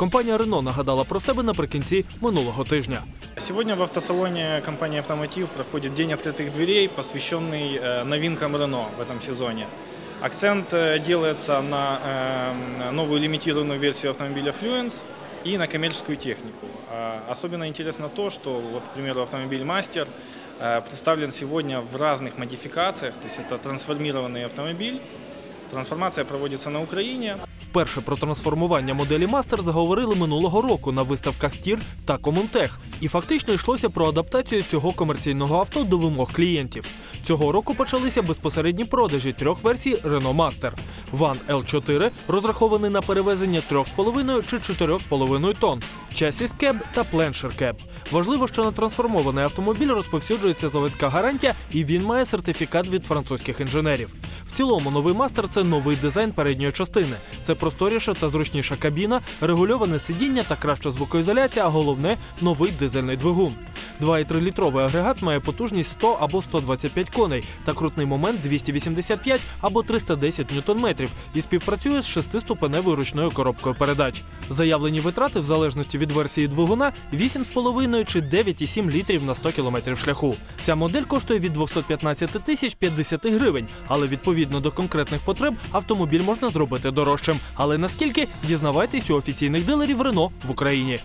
Компанія Рено нагадала про себе наприкінці минулого тижня. Сегодня в автосалоне компании «Автомотив» проходит День открытых дверей, посвященный э, новинкам Renault в этом сезоне. Акцент э, делается на э, новую лимитированную версию автомобиля Fluence и на коммерческую технику. А Особенно интересно то, что, вот, к примеру, автомобиль Мастер э, представлен сегодня в разных модификациях, то есть это трансформированный автомобиль. Трансформация проводится на Украине. Вперше про трансформування моделі Мастер заговорили минулого року на виставках Тір та Комунтех. І фактично йшлося про адаптацію цього комерційного авто до вимог клієнтів. Цього року почалися безпосередні продажі трьох версій Renault Master. Ван L4 розрахований на перевезення 3,5 чи 4,5 тонн, часіс кеб та пленшер кеб. Важливо, що на трансформований автомобіль розповсюджується заводська гарантія, і він має сертифікат від французьких інженерів. В цілому новий мастер це новий дизайн передньої частини. Це просторіша та зручніша кабіна, регульоване сидіння та краща звукоізоляція, а головне новий дизельний двигун. 2,3-літровий агрегат має потужність 100 або 125 коней та крутний момент 285 або 310 ньютон-метрів і співпрацює з шестиступеневою ручною коробкою передач. Заявлені витрати в залежності від версії двигуна 8,5 чи 9,7 літрів на 100 кілометрів шляху. Ця модель коштує від 215 тисяч 50 гривень, але відповідно до конкретних потреб автомобіль можна зробити дорожчим. Але наскільки дізнавайтесь у офіційних дилерів Рено в Україні.